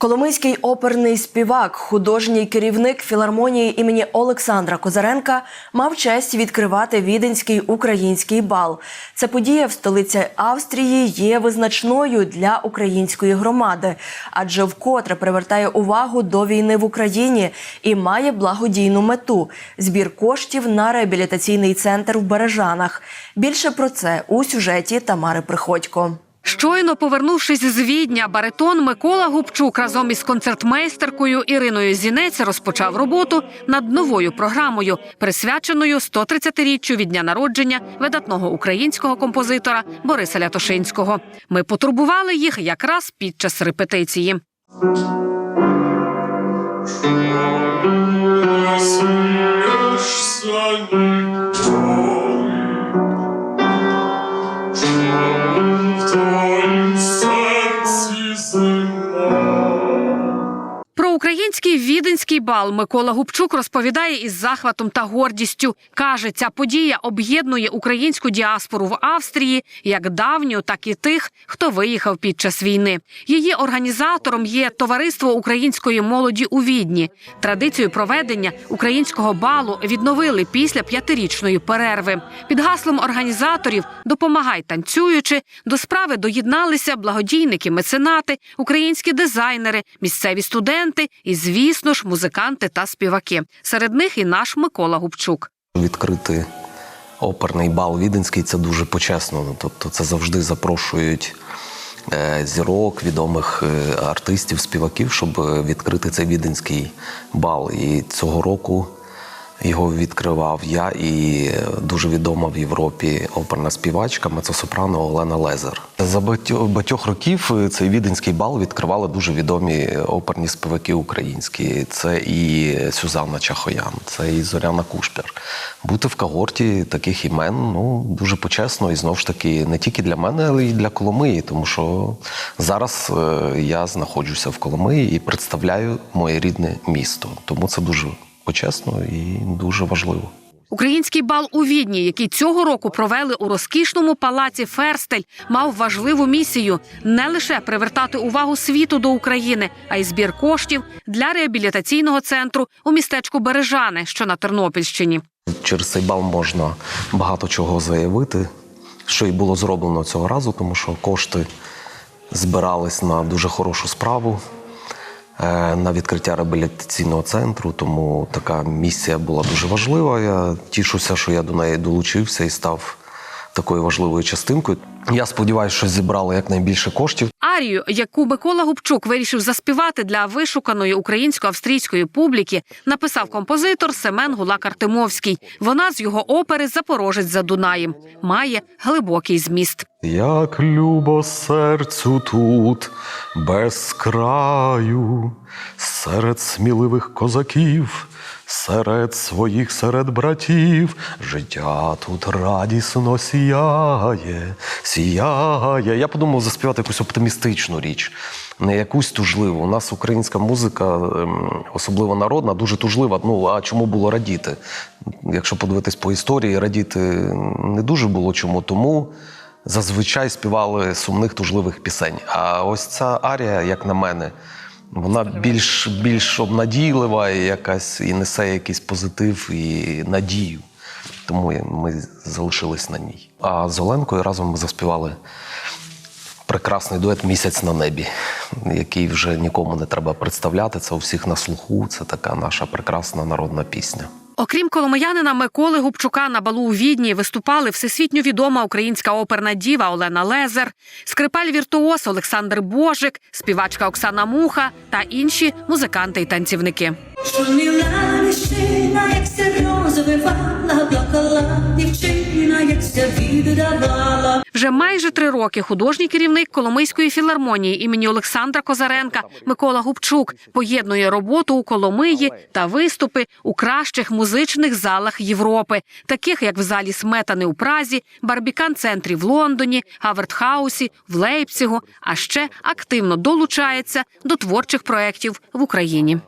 Коломийський оперний співак, художній керівник філармонії імені Олександра Козаренка мав честь відкривати віденський український бал. Ця подія в столиці Австрії є визначною для української громади, адже вкотре привертає увагу до війни в Україні і має благодійну мету збір коштів на реабілітаційний центр в Бережанах. Більше про це у сюжеті Тамари Приходько. Щойно повернувшись з Відня, баритон Микола Губчук разом із концертмейстеркою Іриною Зінець розпочав роботу над новою програмою, присвяченою 130-річчю від дня народження видатного українського композитора Бориса Лятошинського. Ми потурбували їх якраз під час репетиції. Ніколи, віденський бал Микола Губчук розповідає із захватом та гордістю. Каже, ця подія об'єднує українську діаспору в Австрії як давню, так і тих, хто виїхав під час війни. Її організатором є товариство української молоді у Відні. Традицію проведення українського балу відновили після п'ятирічної перерви. Під гаслом організаторів Допомагай танцюючи до справи доєдналися благодійники, меценати, українські дизайнери, місцеві студенти і, звісно ж, музиканти та співаки. Серед них і наш Микола Губчук. Відкрити оперний бал віденський це дуже почесно. Ну, Тобто це завжди запрошують е, зірок, відомих е, артистів, співаків, щоб е, відкрити цей віденський бал. І цього року його відкривав я і е, дуже відома в Європі оперна співачка мецосопрано Олена Лезер. За багатьох, років е, цей віденський бал відкривали дуже відомі оперні співаки українські. Це і Сюзанна Чахоян, це і Зоряна Кушпір. Бути в когорті таких імен ну дуже почесно і знову ж таки не тільки для мене, але й для Коломиї, тому що зараз е, я знаходжуся в Коломиї і представляю моє рідне місто. Тому це дуже почесно і дуже важливо. Український бал у Відні, який цього року провели у розкішному палаці Ферстель, мав важливу місію не лише привертати увагу світу до України, а й збір коштів для реабілітаційного центру у містечку Бережани, що на Тернопільщині. Через цей бал можна багато чого заявити, що і було зроблено цього разу, тому що кошти збирались на дуже хорошу справу, на відкриття реабілітаційного центру. Тому така місія була дуже важлива. Я тішуся, що я до неї долучився і став такою важливою частинкою. Я сподіваюся, що зібрали якнайбільше коштів. Арію, яку Микола Губчук вирішив заспівати для вишуканої українсько-австрійської публіки, написав композитор Семен Гулак Артемовський. Вона з його опери Запорожець за Дунаєм має глибокий зміст. Як любо серцю тут, без краю, серед сміливих козаків, серед своїх, серед братів, життя тут радісно сіяє, сіяє. Я подумав заспівати якусь оптимістичну річ, не якусь тужливу. У нас українська музика, ем, особливо народна, дуже тужлива. Ну а чому було радіти? Якщо подивитись по історії, радіти не дуже було чому. Тому зазвичай співали сумних тужливих пісень. А ось ця арія, як на мене, вона більш, більш обнадійлива і якась і несе якийсь позитив і надію. Тому ми залишились на ній. А з Оленкою разом ми заспівали прекрасний дует Місяць на небі, який вже нікому не треба представляти. Це у всіх на слуху. Це така наша прекрасна народна пісня. Окрім коломиянина Миколи Губчука на балу у Відні виступали всесвітньо відома українська оперна діва Олена Лезер, скрипаль віртуоз Олександр Божик, співачка Оксана Муха та інші музиканти й танцівники. Шуміла лишина, як ся розвивала, плакала дівчина, як ся віддавала. Вже майже три роки художній керівник Коломийської філармонії імені Олександра Козаренка Микола Губчук поєднує роботу у Коломиї та виступи у кращих музичних залах Європи, таких як в залі Сметани у Празі, Барбікан центрі в Лондоні, Гавертхаусі, в Лейпцигу, а ще активно долучається до творчих проєктів в Україні.